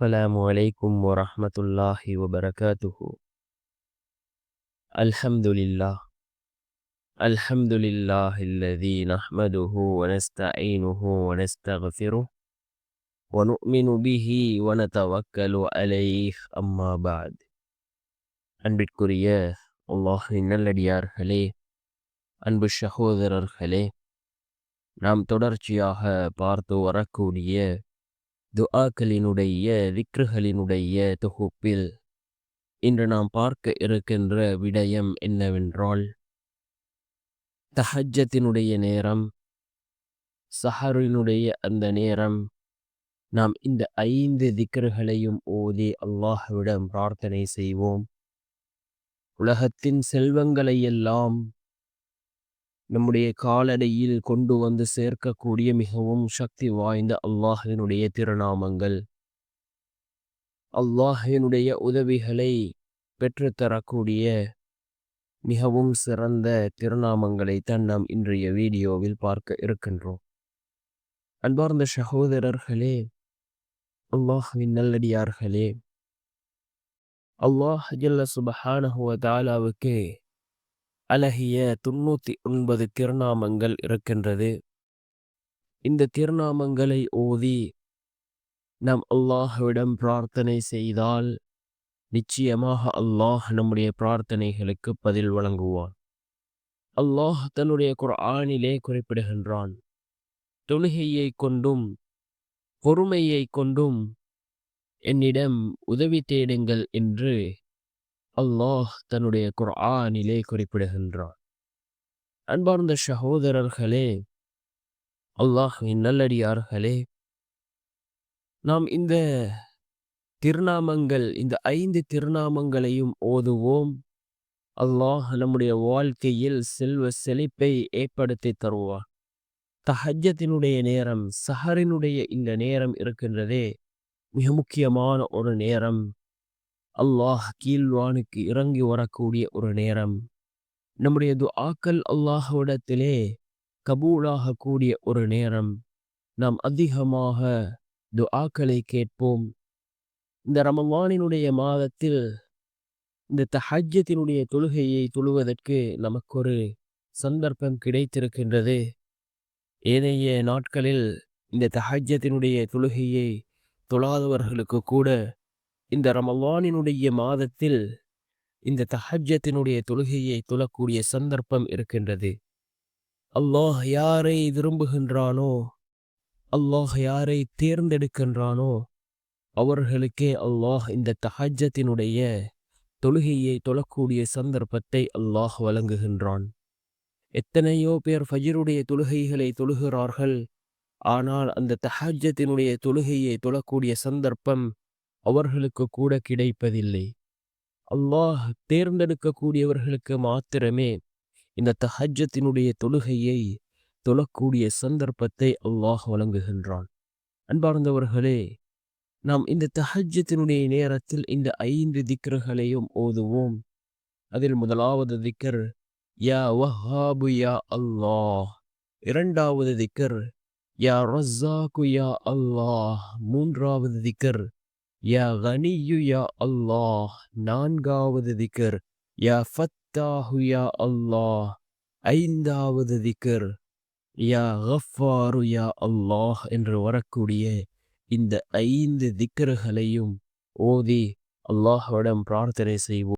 السلام عليكم ورحمة الله وبركاته الحمد لله الحمد لله الذي نحمده ونستعينه ونستغفره ونؤمن به ونتوكل عليه أما بعد அன்பிற்குரிய அல்லாஹின் நல்லடியார்களே அன்பு சகோதரர்களே நாம் தொடர்ச்சியாக பார்த்து வரக்கூடிய துஆக்களினுடைய விக்ருகளினுடைய தொகுப்பில் இன்று நாம் பார்க்க இருக்கின்ற விடயம் என்னவென்றால் தஹஜத்தினுடைய நேரம் சஹரினுடைய அந்த நேரம் நாம் இந்த ஐந்து திக்கர்களையும் ஓதி அல்லாஹ்விடம் பிரார்த்தனை செய்வோம். உலகத்தின் செல்வங்களை எல்லாம் நம்முடைய காலடியில் கொண்டு வந்து சேர்க்கக்கூடிய மிகவும் சக்தி வாய்ந்த அல்லாஹினுடைய திருநாமங்கள். அல்லாஹினுடைய உதவிகளை பெற்றுத்தரக்கூடிய மிகவும் சிறந்த திருநாமங்களை தான் நாம் இன்றைய வீடியோவில் பார்க்க இருக்கின்றோம். அன்பார்ந்த சகோதரர்களே அல்லாஹின் நல்லடியார்களே அல்லாஹ் ஜல்ல சுபஹானஹுவ தாலாவுக்கு அழகிய தொண்ணூற்றி ஒன்பது திருநாமங்கள் இருக்கின்றது. இந்த திருநாமங்களை ஓதி நாம் அல்லாஹ்விடம் பிரார்த்தனை செய்தால் நிச்சயமாக அல்லாஹ் நம்முடைய பிரார்த்தனைகளுக்கு பதில் வழங்குவான். அல்லாஹ் தன்னுடைய குர்ஆனிலே குறிப்பிடுகின்றான் தொழுகையை கொண்டும் பொறுமையை கொண்டும் என்னிடம் உதவி தேடுங்கள் என்று அல்லாஹ் தன்னுடைய குர்ஆனிலே குறிப்பிடுகின்றான். அன்பார்ந்த சகோதரர்களே அல்லாஹின் நல்லடியார்களே நாம் இந்த திருநாமங்கள் இந்த ஐந்து திருநாமங்களையும் ஓதுவோம். அல்லாஹ் நம்முடைய வாழ்க்கையில் செல்வ செழிப்பை ஏற்படுத்தி தருவார் தஹஜத்தினுடைய நேரம் சஹரினுடைய இந்த நேரம் இருக்கின்றதே மிக முக்கியமான ஒரு நேரம். அல்லாஹ் கீழ்வானுக்கு இறங்கி வரக்கூடிய ஒரு நேரம். நம்முடைய துஆக்கள் அல்லாஹ்விடத்திலே கபூலாக கூடிய ஒரு நேரம். நாம் அதிகமாக துஆக்களை கேட்போம். இந்த ரமவானினுடைய மாதத்தில் இந்த தஹஜத்தினுடைய தொழுகையை தொழுவதற்கு நமக்கு ஒரு சந்தர்ப்பம் கிடைத்திருக்கின்றது. ஏனைய நாட்களில் இந்த தஹஜத்தினுடைய தொழுகையை தொழாதவர்களுக்கு கூட இந்த ரமவானினுடைய மாதத்தில் இந்த தஹஜத்தினுடைய தொழுகையை தொழக்கூடிய சந்தர்ப்பம் இருக்கின்றது. அல்லாஹ் யாரை விரும்புகின்றானோ அல்லாஹ் யாரை தேர்ந்தெடுக்கின்றானோ அவர்களுக்கே அல்லாஹ் இந்த தஹஜத்தினுடைய தொழுகையை தொழக்கூடிய சந்தர்ப்பத்தை அல்லாஹ் வழங்குகின்றான். எத்தனையோ பேர் ஃபஜருடைய தொழுகைகளை தொழுகிறார்கள் ஆனால் அந்த தஹஜத்தினுடைய தொழுகையை தொழக்கூடிய சந்தர்ப்பம் அவர்களுக்கு கூட கிடைப்பதில்லை. அல்லாஹ் தேர்ந்தெடுக்கக்கூடியவர்களுக்கு மாத்திரமே இந்த தஹஜத்தினுடைய தொழுகையை தொழக்கூடிய சந்தர்ப்பத்தை அல்லாஹ் வழங்குகின்றான். அன்பார்ந்தவர்களே நாம் இந்த தஹஜத்தினுடைய நேரத்தில் இந்த ஐந்து திக்ருகளையும் ஓதுவோம். அதில் முதலாவது திக்கர் யா வஹாபு யா அல்லாஹ். இரண்டாவது திக்கர் யா ரஸாக்கு யா அல்லாஹ். மூன்றாவது திக்கர் யா கனியு யா அல்லாஹ். நான்காவது திக்கர் யா ஃபத்தாஹு யா அல்லாஹ். ஐந்தாவது திக்கர் யா கஃபாரு யா அல்லாஹ் என்று வரக்கூடிய இந்த ஐந்து திக்கர்களையும் ஓதி அல்லாஹ்விடம் பிரார்த்தனை செய்வோம்.